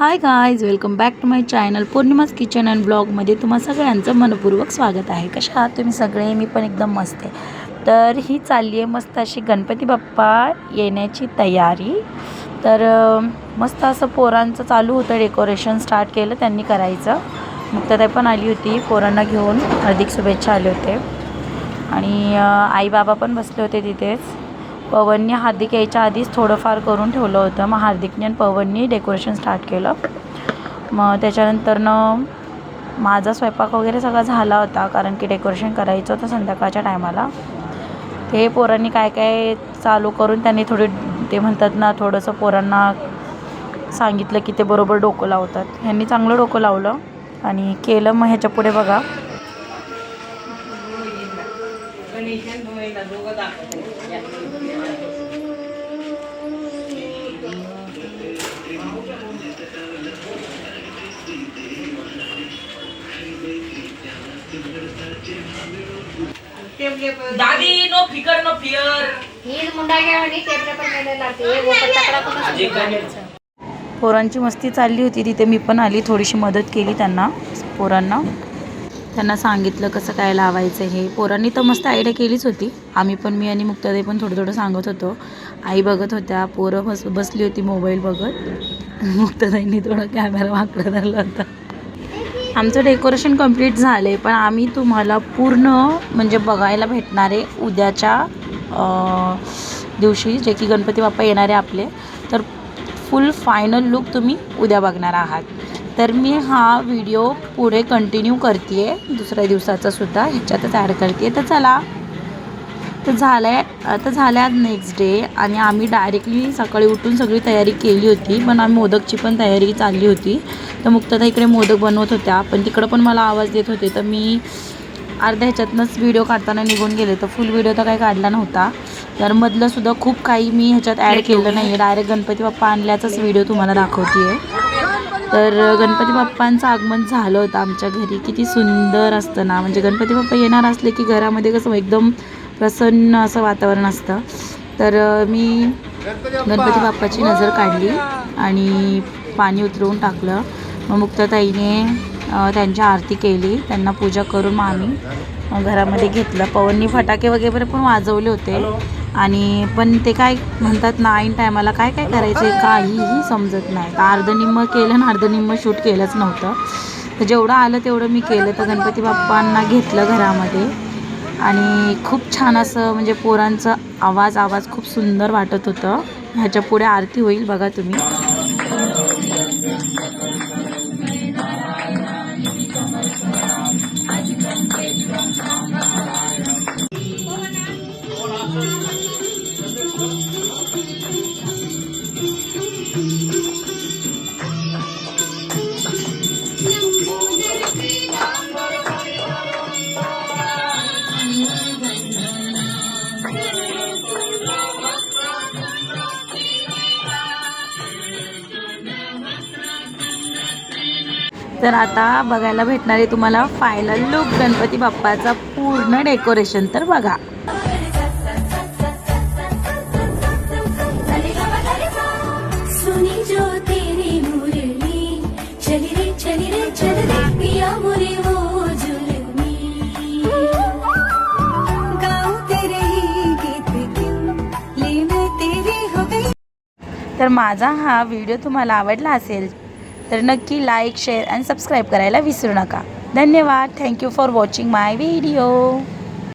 Hi guys welcome back to my channel Purnima's kitchen and ब्लॉगमध्ये तुम्हा सगळ्यांचं मनपूर्वक स्वागत आहे. कशा आहात तुम्ही सगळे? मी पण एकदम मस्त आहे. तर ही चालली आहे मस्त अशी गणपती बाप्पा येण्याची तयारी. तर मस्त असं पोरांचं चालू होतं डेकोरेशन स्टार्ट केलं त्यांनी करायचं. मग तर पण आली होती पोरांना घेऊन. हार्दिक शुभेच्छा आले होते. आणि आई बाबा पण बसले होते तिथेच. पवनने हार्दिक यायच्या आधीच थोडंफार करून ठेवलं होतं. मग हार्दिकने आणि पवनने डेकोरेशन स्टार्ट केलं. मग त्याच्यानंतरनं माझा स्वयंपाक वगैरे सगळा झाला होता कारण की डेकोरेशन करायचं होतं संध्याकाळच्या टायमाला ते पोरांनी काय काय चालू करून त्यांनी थोडी ते म्हणतात ना थोडंसं पोरांना सांगितलं की ते बरोबर डोकं लावतात. ह्यांनी चांगलं डोकं लावलं आणि केलं. मग ह्याच्या पुढे बघा. दादी नो फिकर नो ही पण पोरांची मस्ती चालली होती. तिथे मी पण आली. थोडीशी मदत केली त्यांना पोरांना. त्यांना सांगितलं कसं काय लावायचं हे. पोरांनी तर मस्त आयडिया केलीच होती. आम्ही पण मी आणि मुक्तादे पण थोडं थोडं सांगत होतो. आई बघत होत्या पोरं बस बसली होती मोबाईल बघत. मुक्तादाईंनी थोडं कॅमेरा वाकडं धरला होता. आमचं डेकोरेशन कंप्लीट झालं आहे पण आम्ही तुम्हाला पूर्ण म्हणजे बघायला भेटणार आहे उद्याच्या दिवशी जे की गणपती बाप्पा येणारे आपले तर फुल फायनल लुक तुम्ही उद्या बघणार आहात. तर मी हा व्हिडिओ पुढे कंटिन्यू करते आहे दुसऱ्या दिवसाचा सुद्धा ह्याच्यातच ॲड करते तर चला. तर झालं आहे आता झालं आज नेक्स्ट डे आणि आम्ही डायरेक्टली सकाळी उठून सगळी तयारी केली होती पण आम्ही मोदकची पण तयारी चालली होती. तर मुक्तता इकडे मोदक बनवत होत्या पण तिकडं पण मला आवाज देत होते. तर मी अर्ध्या ह्याच्यातनंच व्हिडिओ काढताना निघून गेले. तर फुल व्हिडिओ तर काही काढला नव्हता. तर मधलं सुद्धा खूप काही मी ह्याच्यात ॲड केलं नाही आहे डायरेक्ट गणपती बाप्पा आणल्याचाच व्हिडिओ तुम्हाला दाखवते आहे तर गणपती बाप्पांचं आगमन झालं होतं आमच्या घरी. किती सुंदर असतं ना. म्हणजे गणपती बाप्पा येणार असले की घरामध्ये कसं एकदम प्रसन्न असं वातावरण असतं. तर मी गणपती बाप्पाची नजर काढली आणि पाणी उतरवून टाकलं. मग मुक्ताताईने त्यांची आरती केली. त्यांना पूजा करून मग आम्ही घरामध्ये घेतलं. पवननी फटाके वगैरे पण वाजवले होते. आणि पण ते काय म्हणतात ना ऐन टायमाला काय काय करायचे काहीही समजत नाही. तर अर्धनिम्म केलं आणि अर्धनिम्म शूट केलंच नव्हतं. तर जेवढं आलं तेवढं मी केलं. तर गणपती बाप्पांना घेतलं घरामध्ये. आणि खूप छान असं म्हणजे पोरांचं आवाज आवाज खूप सुंदर वाटत होतं. ह्याच्या पुढे आरती होईल बघा तुम्ही. तर आता बघायला भेटणार आहे तुम्हाला फायनल लुक गणपती बाप्पाचा पूर्ण डेकोरेशन तर बघा. तर माझा हा व्हिडिओ तुम्हाला आवडला असेल तर नक्की लाईक शेअर आणि सबस्क्राईब करायला विसरू नका. धन्यवाद. Thank you for watching my video